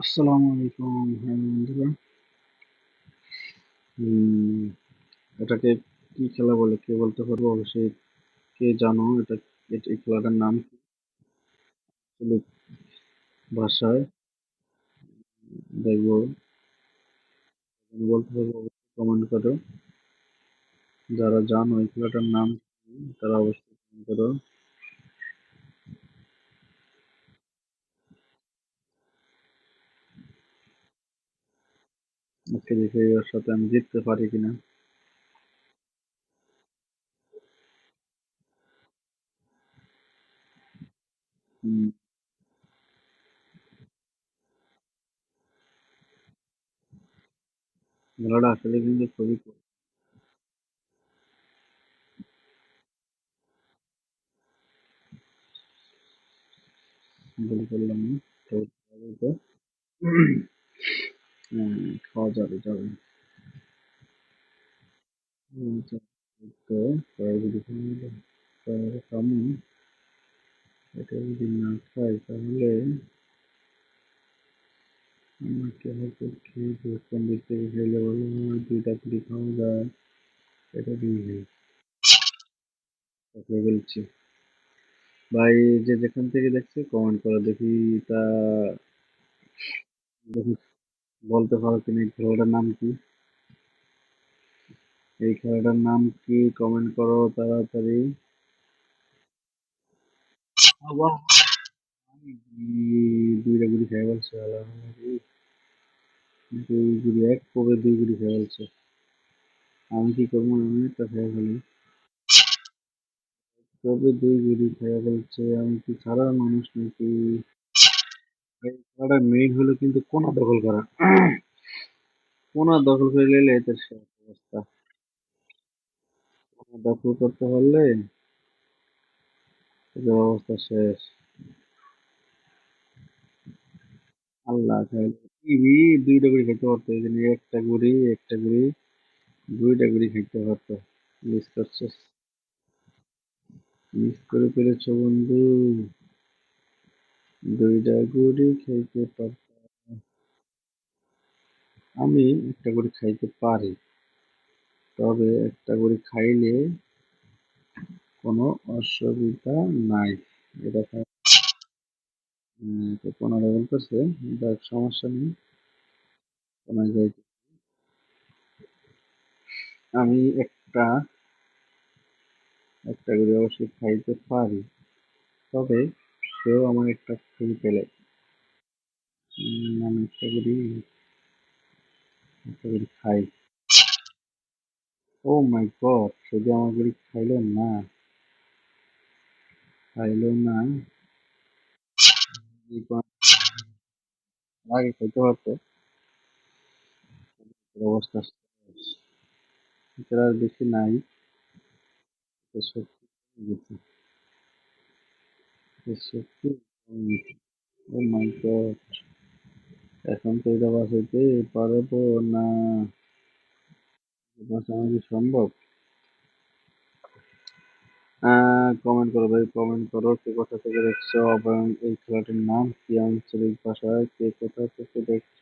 আসসালামু আলাইকুম হ্যাঁ বন্ধুরা এটাকে কি খেলা বলে, কে বলতে পারব? অবশ্যই কে জানো? এটা এই খেলাটার নাম ভাষায় দেখব। বলতে পারব কমেন্ট করো। যারা জানো এই খেলাটার নাম তারা অবশ্যই কমেন্ট করো। আজকে দেখে এর সাথে আমি জিততে পারি কিনা। খেলাটা আসলে কিন্তু খুবই বলে করলাম তো খাওয়া যাবে যাবে। এটা যদি না খাই তাহলে আমাকে হয়তো খেয়ে খেলে ভালো দুইটা করে খাওয়া যায়। এটা দিয়ে নেই বলছি, ভাই যে যেখান থেকে দেখছে, কমেন্ট করে, দেখি তা, দেখি বলতে পারো কিনা, এই খেলাটার নাম কি? এই খেলাটার নাম কি? কমেন্ট করো তাড়াতাড়ি। দুইটা গুড়ি খেয়ে বলছে দুই গুড়ি এক কবে দুই গুড়ি খেয়ে বলছে আমি কি করব? আমি একটা খেয়ে ফেলি কবে দুই গুড়ি খেয়ে ফেলছে আমি কি সাধারণ মানুষ নাকি? এই খেলাটার মেইন হলো কিন্তু কোনা দখল করা। কোনা দখল করে নিলে এদের অবস্থা। কোনা দখল করতে পারলে এদের অবস্থা শেষ। আল্লাহ টিভি দুইটা করে খেতে পারতো জন্য একটা গুড়ি একটা গুড়ি, দুইটা গুড়ি খেতে পারতো। মিস করছে মিস করে ফেলেছো বন্ধু। দুইটা গুড়ি খাইতে আমি একটা করে খাইতে পারি। তবে একটা করে খাইলে কোনো অসুবিধা নাই। এটা পনেরো করছে সমস্যা নেই। কোনো যাই আমি একটা একটা করে অবশ্যই খাইতে পারি। তবে সেও আমার একটা ফুল পেলে। আমি একটা করি, একটা করে খাই। ও মাই গড শুধু আমার করে খাইলো না? খাইলো না? আগে খাইতে পারতো অবস্থা বেশি নাই। এর এখন তো এটা বাঁচাইতে পারব না। কি সম্ভব? কমেন্ট করো ভাই কমেন্ট করো। কে কোথা থেকে দেখছ? এবং এই খেলাটির নাম কি? আঞ্চলিক ভাষায় কে কোথা থেকে দেখছ?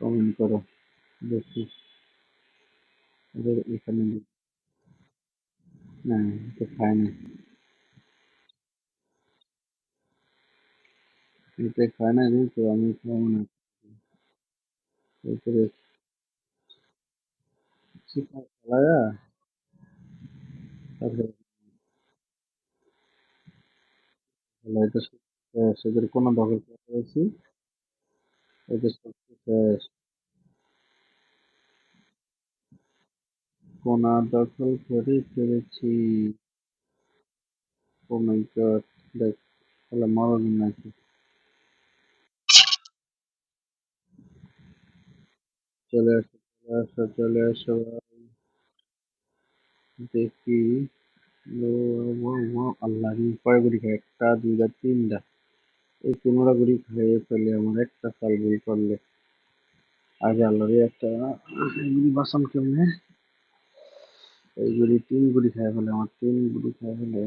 কমেন্ট করো, দেখি। এখানে না, এটা খায় না। এটা খায় না রে তো আমি খাব না এরপরে চিকেন খাওয়া তারপরে সেদের কোনো দখল করে রয়েছি এদের দখল করে ফেলেছি ও মাই গড দেখ তাহলে মরণ নাকি চলে আসো চলে আসো চলে আসো দেখি। আল্লাহ কয় গুড়ি খাই। একটা দুইটা তিনটা। এই পনেরো গুড়ি খাইয়ে ফেলে আমার একটা সাল ভুল করলে। আগে আল্লাহ রে একটা গুড়ি বাসন কেমনে? এই গুড়ি তিন গুড়ি খাই ফেলে, আমার তিন গুড়ি খাই ফেলে।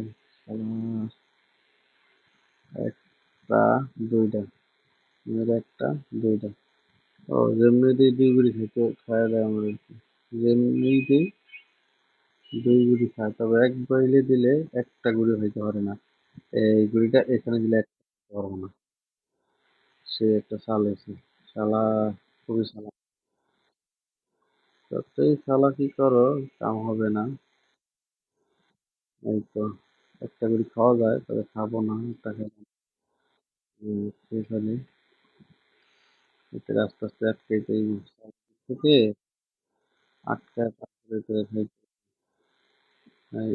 একটা, দুইটা। একটা, দুইটা। ও যেমনি দিই গুড়ি খাইতে খাওয়া দেয় আমাদেরকে যেমনি দিই গুড়ি খায়, তবে এক বইলে দিলে একটা গুড়ি হইতে পারে না। এই গুড়িটা এখানে দিলে হইতে পারব না সে একটা শাল হয়েছে। শালা, খুবই শালা। যতই শালা কি করো? কাম হবে না। এই তো, একটা করে খাওয়া যায়, তবে খাব না, একটা খাব শেষ এতে আস্তে আস্তে আটকাইতে থেকে আটকায় তারপরে করে খাইতে।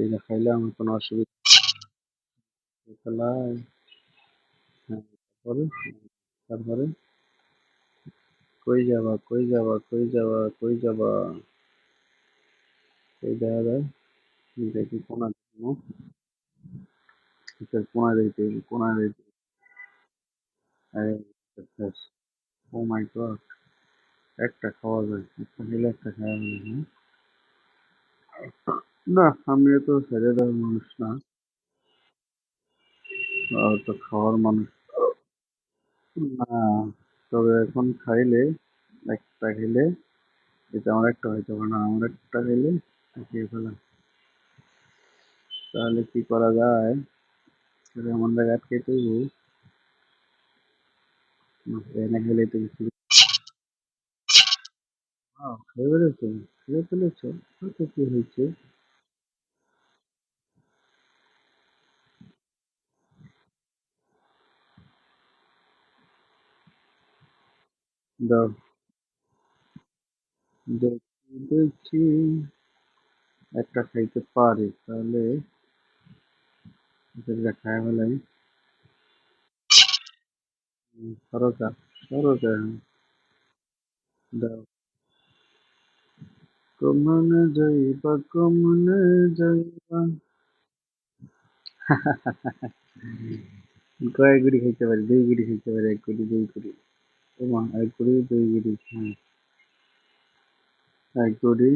এটা খাইলে আমার কোনো অসুবিধা হ্যাঁ তারপরে? তারপরে? কই যাবা কই যাবা কই যাবা কই যাবা? কই দেখা যায়? দেখি কোনা দেখব? কোনা দেখতে কোনা দেখতে। ও মাই গড একটা খাওয়া যায়। একটা খেলে একটা খাওয়া যায় হ্যাঁ? না, আমি তো ছেড়ে দেওয়ার মানুষ না। তো খাওয়ার মানুষ না। তবে এখন খাইলে একটা খেলে, এটা আমার একটা হইতে পারে না, আমার একটা খেলে খেয়ে ফেলা। তাহলে কি করা যায়? এমন জায়গায় আটকে তৈব খেয়ে কি হয়েছে? দেখছি একটা খাইতে পারি তাহলে খাই ফেলাই সরকা সরকা দাও কমনে কয়েক গুড়ি খাইতে পারি দুই গুড়ি খাইতে পারি এক গুড়ি দুই গুড়ি এক গুড়ি দুই গুড়ি হ্যাঁ এক গুড়ি।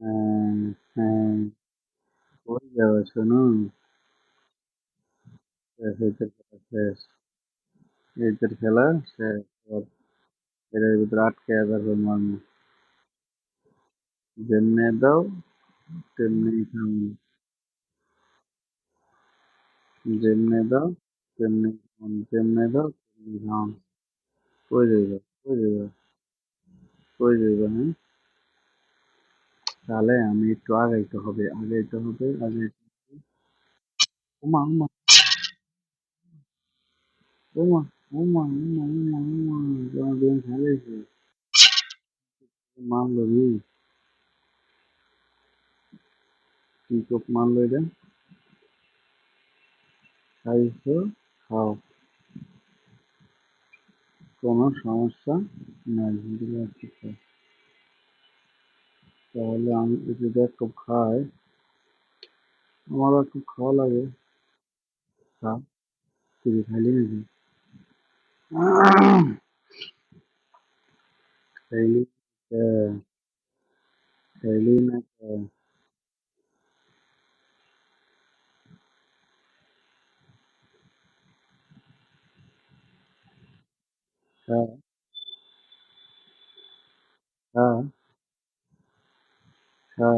হ্যাঁ হ্যাঁ ওই যাওয়া শোনো এদের খেলা শেষ এদের খেলা শেষ এবার ভিতরে আটকে যেমনে দাও, তেমনি যেমনে দাও, তেমনি দাও, তেমনি কই যাইবা কই যাইবা? কই যাইবা হ্যাঁ? তাহলে আমি একটু আগাইতে হবে আগাইতে হবে আগে ওমা। ওমা ওমা ওমা ওমা ওমা তোমার বেন খেলেছে মারলো রে কি চোখ মারলো এটা খাইছো খাও কোনো সমস্যা নাই। তাহলে আমি যদি এক কাপ খাই আমারও একটু খাওয়া লাগে খা তুই খাইলি নাকি খাইলি আহ, খাইলি না আহ, খা খা খা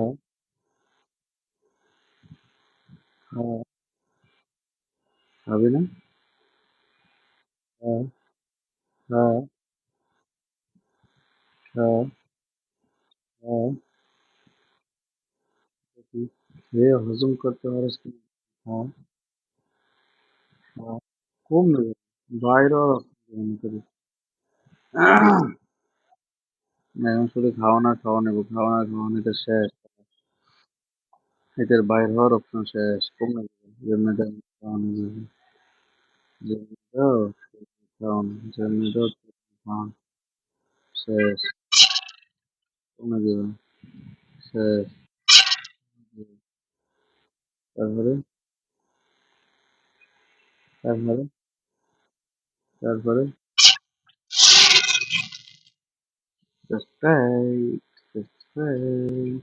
খা খাবি না খা খা খা খা খেয়ে হজম করতে পারিস কি খা খা কম নেবে বাইরে মনে করি এখন শুধু খাওয়ানো খাওয়া নেব খাওয়ানো খাওয়ানো এটা শেষ এটার বাইরে হওয়ার অপশন শেষ কম নেবে যেমনি তেমনি খাওয়ানো যাবে দাও তেমনি খাওয়ানো শেষ কমে যাবে শেষ তারপরে তারপরে তারপরে সাবস্ক্রাইব সাবস্ক্রাইব